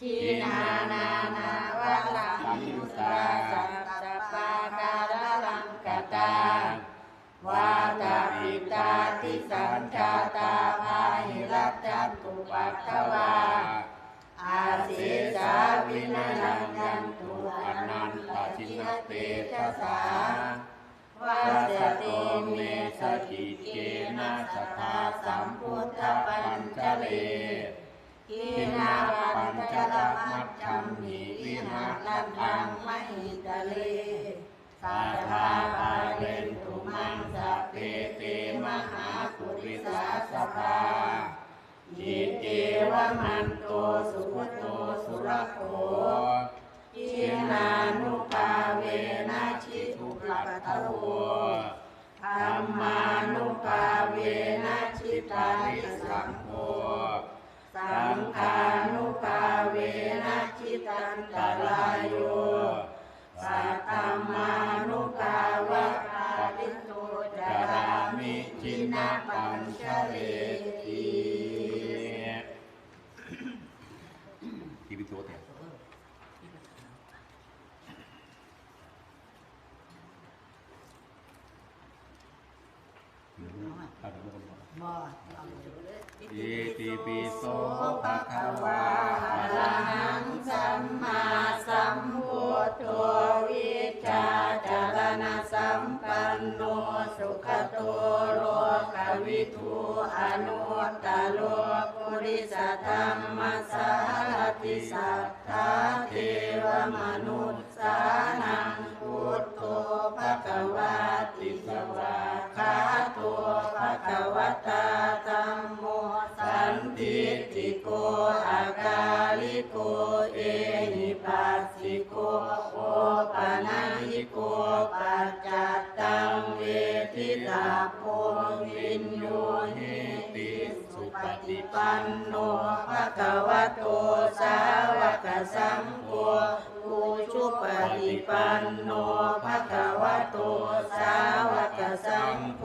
ทีนานานาวัลังยุตาสัพสะปาการลังกตาวาตาปิตาทิสังคาตาภาหิรัตจันตุปัตถวาอาเสสาวินายังยันตุอนันตชินเตชะสาวาสเตเมสกิเกนะสทาสัมพุทธปัญจเล กินาปัญจลมัจฉัมมิวิหารันตังมหิตะเลสัทธาปาเรนตุมังสพเพเตมหาปุริสาสภาอิเตวมันโตสุขโตสุรโคอินานุปาเวนะชิทุปัตถโวธรรมานุปาเวนะชิตานิสังโฆ สังฆานุปาเวนะชิตันตรายโยสัตตมานุปาวะปาติโตจารามิจินนาปัญชเลทีที่พิโจเตะบ่อิติ ปิโสภะคะวะอะระหังสัมมาสัมพุทโธวิชาจารณสัมปันโนสุขโตโลกวิทูอนุตตโลปุริสธรรมสารติสัทธาเทวมนุษย์สานังพุทโธภะคะวาติสวาคาโตภะคะวตาธัมโม สันติติโกอากาลิโกเอหิปัสสิโกโอปะนาหิโกปัจจัตตังเวทิตาโพวินโยเฮติสุปฏิปันโนภะคะวะโตสาวกสังโฆอุชุปฏิปันโนภะคะวะโตสาวกสังโฆ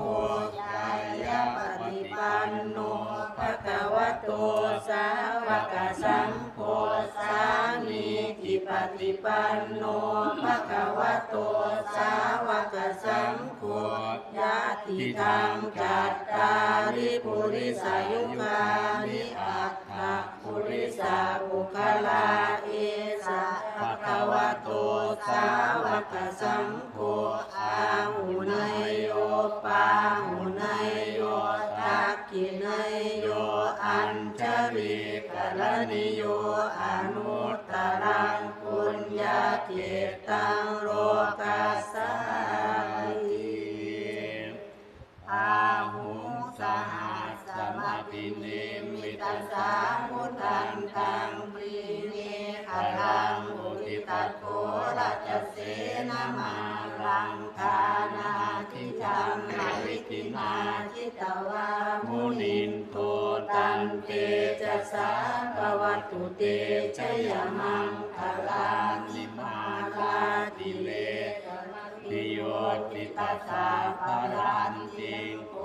สังโฆสามีจิปฏิปันโนภะคะวะโตสาวกสังโฆยะติทางจัตตาริปุริสายุคานิอัตถะปุริสาบุคลาเอสะภะคะวะโตสาวกสังโฆอาหุนโยปาห จตังโลกัสสาติอาหุงสหัสสมาปิเนมิตัสสามุทันตังปรีเนขลังอุติตัโกราชเสนามาลังคานาทิจังนาวิกินาทิตวามุนินโทตันเตจะสาภวัตุเตชยมังคลา สสะปะรันติโก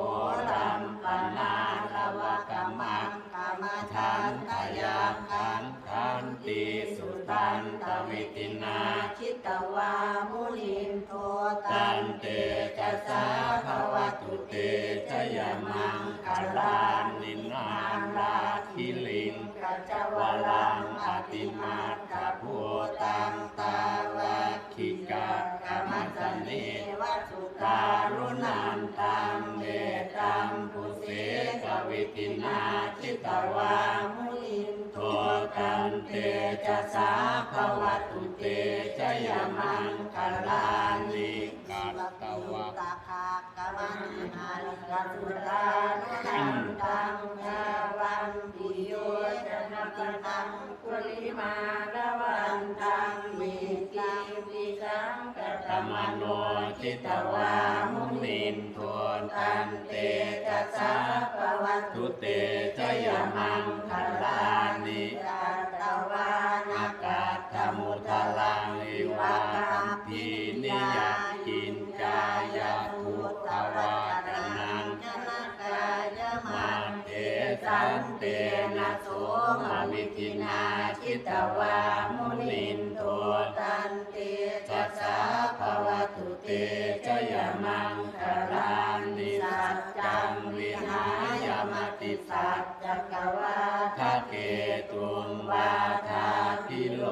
รัมปนาลวะกัมมังกามทันทยาคันคันติสุตันตวิตินาชิตวามุนินโทตันเตจัสสะภวตุเตชยมังคลานินาลาคิลิงกัจจวลังอติมาต นาจิตวามุนินโทกันเตจะสาภวตุเตจยมังคลานิกัตตวะตาคากามันนาลิกาสุตานันตังยาวันปิโยชนะปิตังกุลิมาระวันตังตัง ตมโนจิตวามุนินโทตันเตจัสสะปวัตุเตจยมังคลานิกัตวานากาตมุทลังอิวาคัมพีนิยากินกายาทุตวาตนังมาเตสันเตนะโสมวิทินาชิตวามุนิน ตุเตจยมังคลานิสัจจังวิหายมติสัจจกวาทะเกตุงวาทาพิโล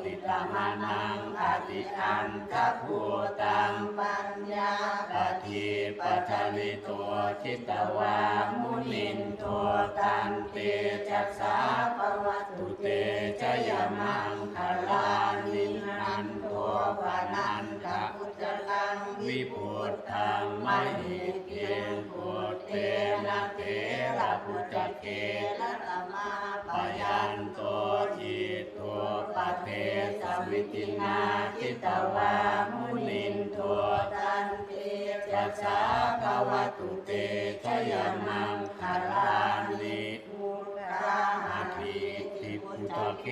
กิตมานังอติอันทะภูตังปัญญาปฏิปัทวิโตชิตวามุนินโทตันเตจัสสาปวัตุเตจยมังคลานินันโทวานัน พุทธังมหิเกพุทเตนะเถระพุทธเกนะตมาปยันโตจิตโตปะเทสวิตินาจิตวามุนินโทตันเตจัสสาภวตุเตชยมังคารานิมุราหิติพุทธเก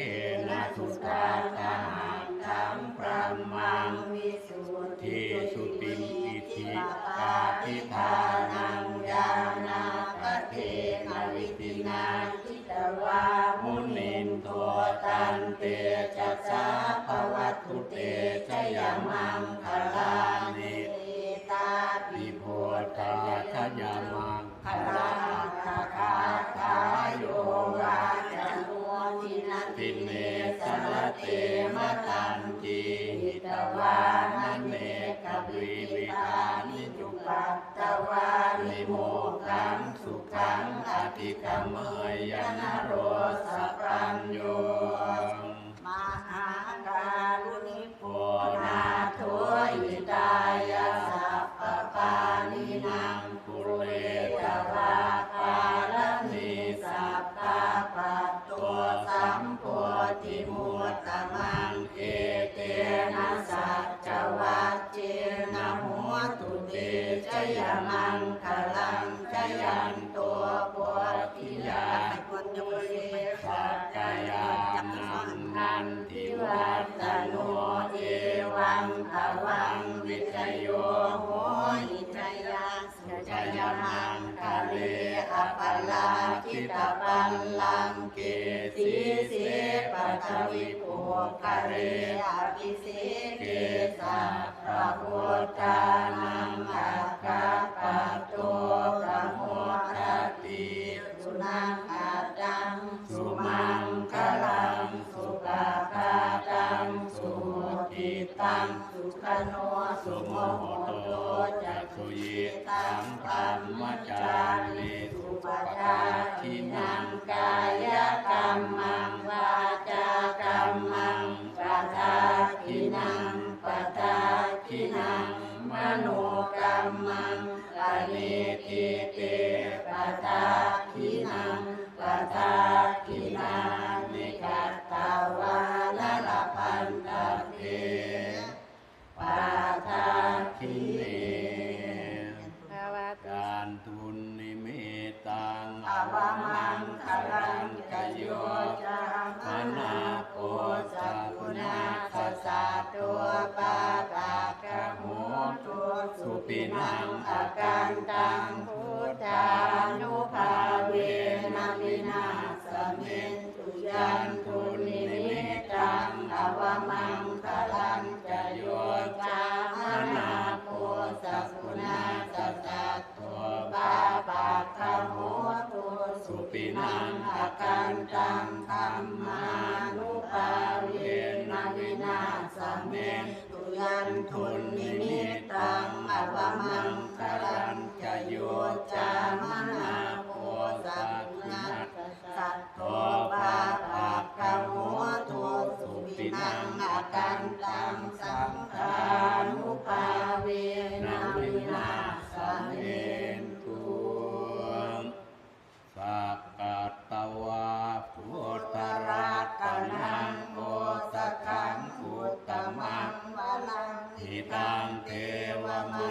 นะสุตตา กาทิทานังยานาปเทนวิตินาทิตวามุนินโทตันเตจัสสาปวัตถุเตชยมังคลานิตาปิโพธาทยามังคลา อธิกรรมยนโร กเรอภิเสเกสะพระพุ นติเตปะทาทินังปะทาทินังนิกัตตาวานลพันตเตปะทาทิเนการทุนนิเมตังอวมังคลังกโยจามนาโปสักุณาสสะตัวปาปากะโหตุสุปินังอาการตัง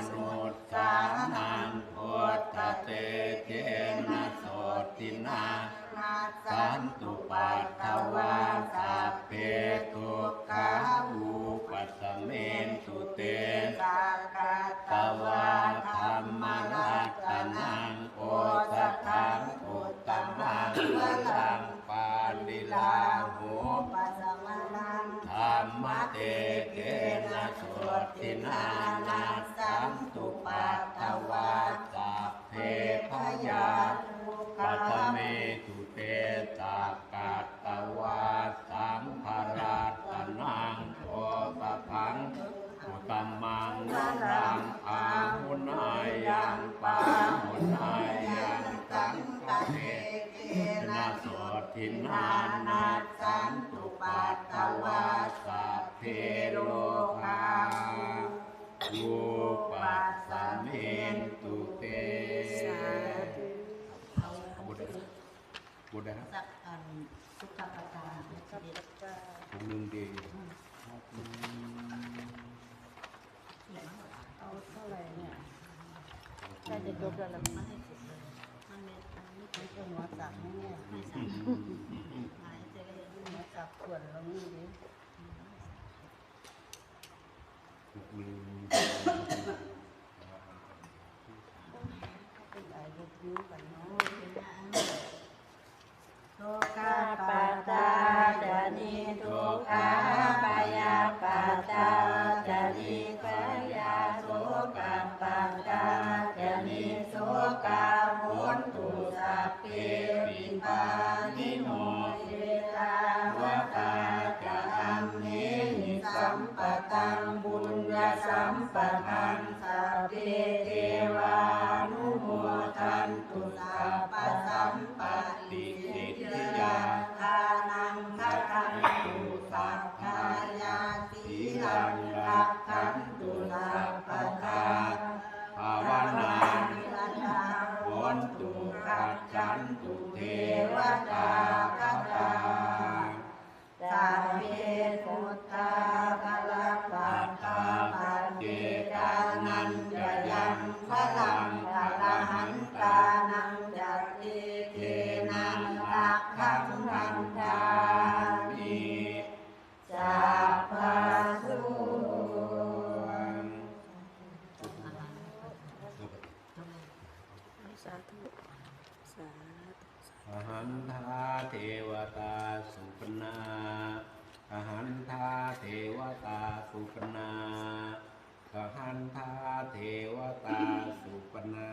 วมนุษย์สานังพุทธเตเจนะโสตินานาสันตุปัตถวาสัพเพตุกขาอุปัสเมนตุเต ทินานาสันตุปัตตวาสัพเพโลกาอุปัสสะเมนตุเตบุญนะครับบุญนะครับสักอันสุขปัจจาผมหนึ่งเดียวเอาเท่าไหร่เนี่ยน่าจะจบแล้วละมั้ง สับเนี่ยไม่สับหายใจเลยมาจับขวดลงนี่ดินึ่ หันทาเทวตาสุปนาอหันทาเทวตาสุปนาอหันทาเทวตาสุปนา